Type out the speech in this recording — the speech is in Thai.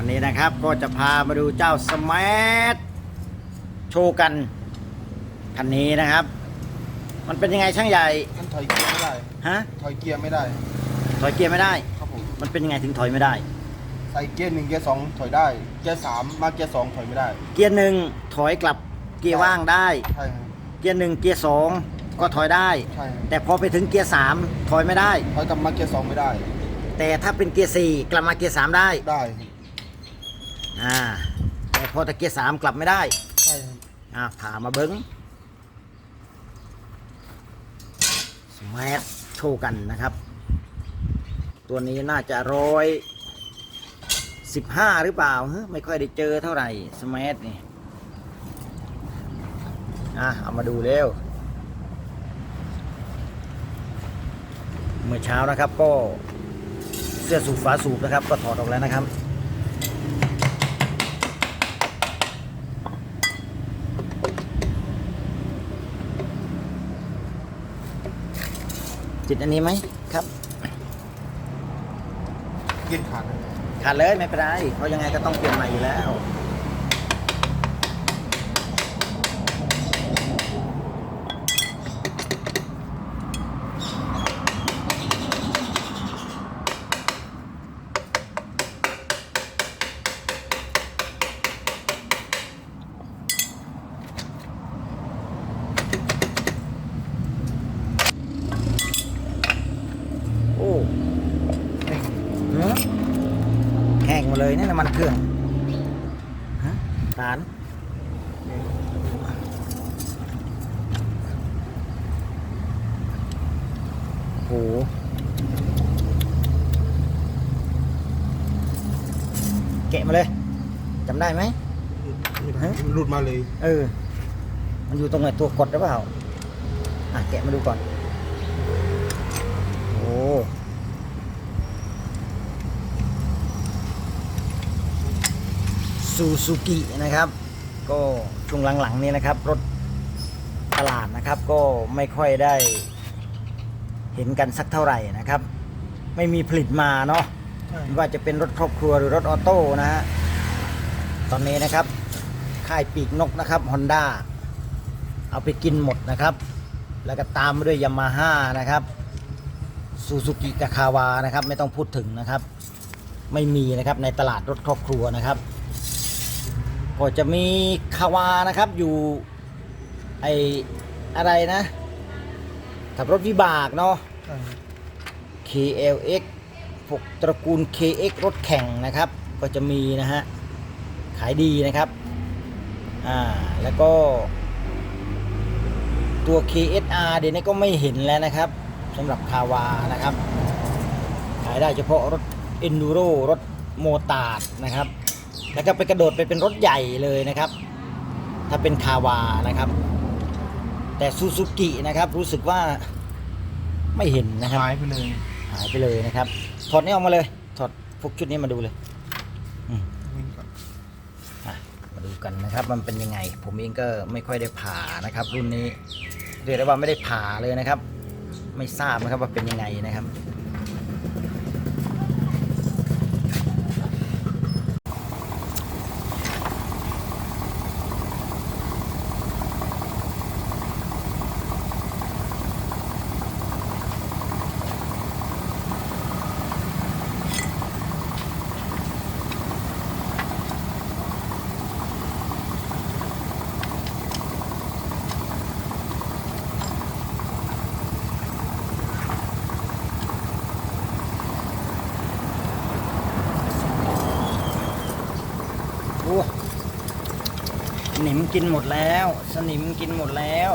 วันนี้นะครับก็จะพามาดูเจ้าสมาร์ทโชว์กันคันนี้นะครับ มันเป็นยังไงช่างใหญ่มันถอยเกียร์ไม่ได้ ฮะ ถอยเกียร์ไม่ได้ ถอยเกียร์ไม่ได้ ครับผม มันเป็นยังไงถึงถอยไม่ได้ ใส่เกียร์หนึ่งเกียร์สองถอยได้ เกียร์สามมาเกียร์สองถอยไม่ได้ เกียร์หนึ่งถอยกลับเกียร์ว่างได้ ใช่ครับ เกียร์หนึ่งเกียร์สองก็ถอยได้ ใช่ครับแต่พอไปถึงเกียร์สามถอยไม่ได้ ถอยกลับมาเกียร์สองไม่ได้ แต่ถ้าเป็นเกียร์สี่กลับมาเกียร์สามได้ ได้ อ่าแต่พอแต่เกียร์สามกลับไม่ได้ใช่ครับอ่าพามาเบิ้งสมาร์ทโชว์กันนะครับ ตัวนี้น่าจะร้อยสิบห้าหรือเปล่าเฮ้ยไม่ค่อยได้เจอเท่าไหร่สมาร์ทนี่อะเอามาดูเร็วเมื่อเช้านะครับก็เสื้อสูบฝาสูบนะครับ ก็ถอดออกแล้วนะครับ จิตอันนี้ไหมครับเกียร์ขาดขาดเลยไม่เป็นไรเพราะยังไงก็ต้องเปลี่ยนใหม่อยู่แล้ว โอ้หือแห้งมา เลยนี่น้ำมันเครื่องฮะฐานโหแกะมาเลยจำได้ไหมฮะหลุดมาเลย เออ มันอยู่ตรงไหนตัวกดหรือเปล่า อะ แกะมาดูก่อน โอ้ ซูซูกินะครับ ก็ช่วงหลังๆนี้นะครับ รถตลาดนะครับก็ไม่ค่อยได้เห็นกันสักเท่าไหร่นะครับ ไม่มีผลิตมาเนาะใช่ไม่ว่าจะเป็นรถครอบครัวหรือรถออโต้นะฮะตอนนี้นะครับ ค่ายปีกนกนะครับฮอนด้าเอาไปกินหมดนะครับ แล้วก็ตามมาด้วยยามาฮ่านะครับซูซูกิกับคาวานะครับ ไม่ต้องพูดถึงนะครับ ไม่มีนะครับในตลาดรถครอบครัวนะครับ ก็จะมีคาวานะครับอยู่ไออะไรนะขับรถวิบากเนาะใช่ครับ KLX พวกตระกูล KX รถแข่งนะครับ ก็จะมีนะฮะ ขายดีนะครับ อ่า แล้วก็ ตัว KSR เดี๋ยวนี้ก็ไม่เห็นแล้วนะครับสำหรับคาวานะครับ ขายได้เฉพาะรถ Enduro รถโมตาร์ดนะครับ แล้วก็ไปกระโดดไปเป็นรถใหญ่เลยนะครับ ถ้าเป็นคาวานะครับ แต่ซูซูกินะครับรู้สึกว่าไม่เห็นนะครับหายไปเลยหายไปเลยนะครับ ถอดนี้ออกมาเลย ถอดพวกชุดนี้มาดูเลยอะมาดูกันนะครับ มันเป็นยังไง ผมเองก็ไม่ค่อยได้ผ่านะครับ รุ่นนี้เรียกได้ว่าไม่ได้ผ่าเลยนะครับ ไม่ทราบนะครับว่าเป็นยังไงนะครับ นิมกินหมดแล้ว สนิมกินหมดแล้ว